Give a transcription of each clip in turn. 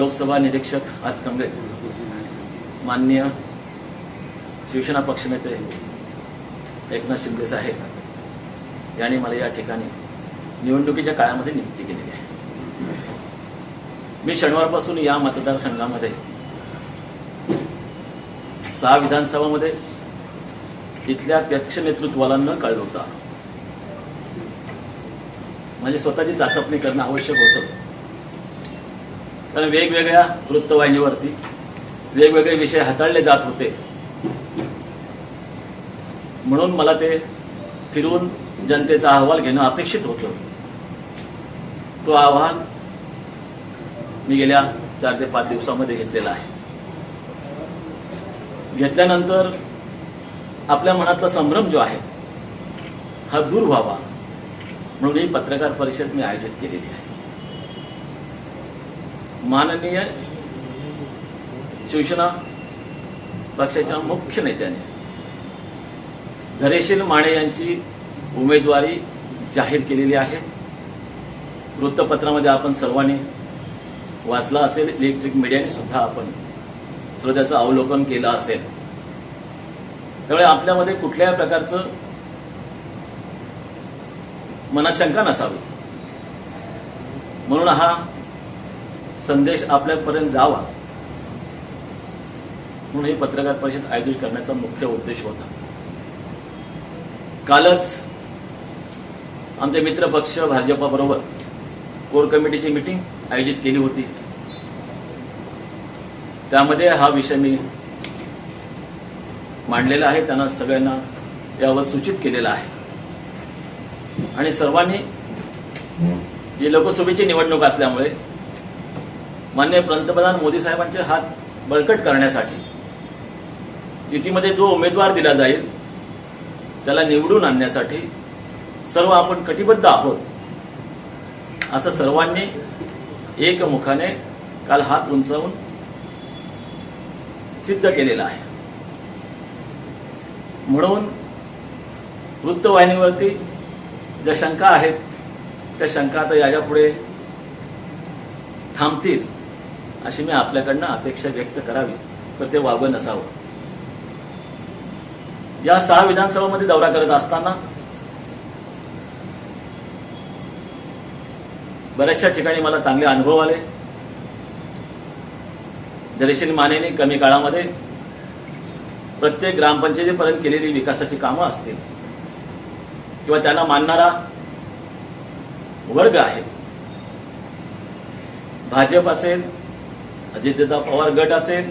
लोकसभा निरीक्षक हातकंबे माननीय शिवसेना पक्षनेते एकनाथ शिंदे साहेब यांनी मला या ठिकाणी निवडणुकीच्या काळामध्ये नियुक्ती केलेली आहे. मी शनिवारपासून या मतदारसंघामध्ये सहा विधानसभामध्ये इथल्या पक्ष नेतृत्वाला न कळलं होता. म्हणजे स्वतःची चाचपणी करणं आवश्यक होतं. कारण वेगवेगळ्या वृत्तवाहिनीवरती वेगवेगळे विषय हाताळले जात होते. म्हणून मला ते फिरून जनतेचा अहवाल घेणं अपेक्षित होतं. तो अहवाल मी गेल्या चार ते पाच दिवसामध्ये घेतलेला आहे. घेतल्यानंतर आपल्या मनातला संभ्रम जो आहे हा दूर व्हावा म्हणून ही पत्रकार परिषद मी आयोजित केलेली आहे. माननीय शिवसेना पक्षाच्या मुख्य नेत्याने धरेशील माने यांची उमेदवारी जाहीर केलेली आहे. वृत्तपत्रामध्ये आपण सर्वांनी वाचला असेल इलेक्ट्रिक मीडियाने सुद्धा आपण सर्व त्याचं अवलोकन केलं असेल. त्यामुळे आपल्यामध्ये कुठल्याही प्रकारचं मनात शंका नसावी. म्हणून हा संदेश आपल्यापर्यंत जावा. म्हणून ही पत्रकार परिषद आयोजित करण्याचा मुख्य उद्देश होता. कालच आमचे मित्र पक्ष भाजपाबरोबर कोर कमिटीची मिटिंग आयोजित केली होती. त्यामध्ये हा विषय मी मांडलेला आहे त्यांना सगळ्यांना यावर सूचित केलेला आहे. आणि सर्वांनी ही लोकसभेची निवडणूक असल्यामुळे मान्य पंतप्रधान मोदी साहेबांचे हात बळकट करण्यासाठी युतीमध्ये जो उमेदवार दिला जाईल त्याला निवडून आणण्यासाठी सर्व आपण कटिबद्ध आहोत असं सर्वांनी एकमुखाने काल हात उंचावून सिद्ध केलेला आहे. म्हणून वृत्तवाहिनीवरती ज्या शंका आहेत त्या शंका आता याच्यापुढे थांबतील. अशी मी आपल्याकडनं अपेक्षा व्यक्त करावी तर ते वागं नसावं या सहा विधानसभामध्ये दौरा करत असताना बऱ्याचशा ठिकाणी मला चांगले अनुभव आले. धैर्यशील मानेने कमी काळामध्ये प्रत्येक ग्रामपंचायतीपर्यंत केलेली विकासाची कामं असतील किंवा त्यांना मानणारा वर्ग आहे. भाजप असेल अजितदादा पवार गट असेल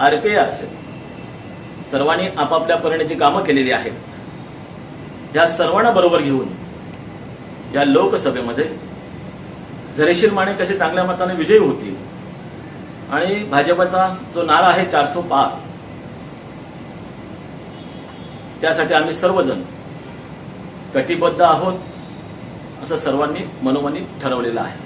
आरपीआय असेल सर्वांनी आपापल्या परीनेची कामं केलेली आहेत. या सर्वांना बरोबर घेऊन या लोकसभेमध्ये धरेशीर माने कसे चांगल्या मताने विजयी होतील आणि भाजपचा जो नारा आहे चारसो पार त्यासाठी आम्ही सर्वजण कटिबद्ध आहोत असं सर्वांनी मनोमनी ठरवलेलं आहे.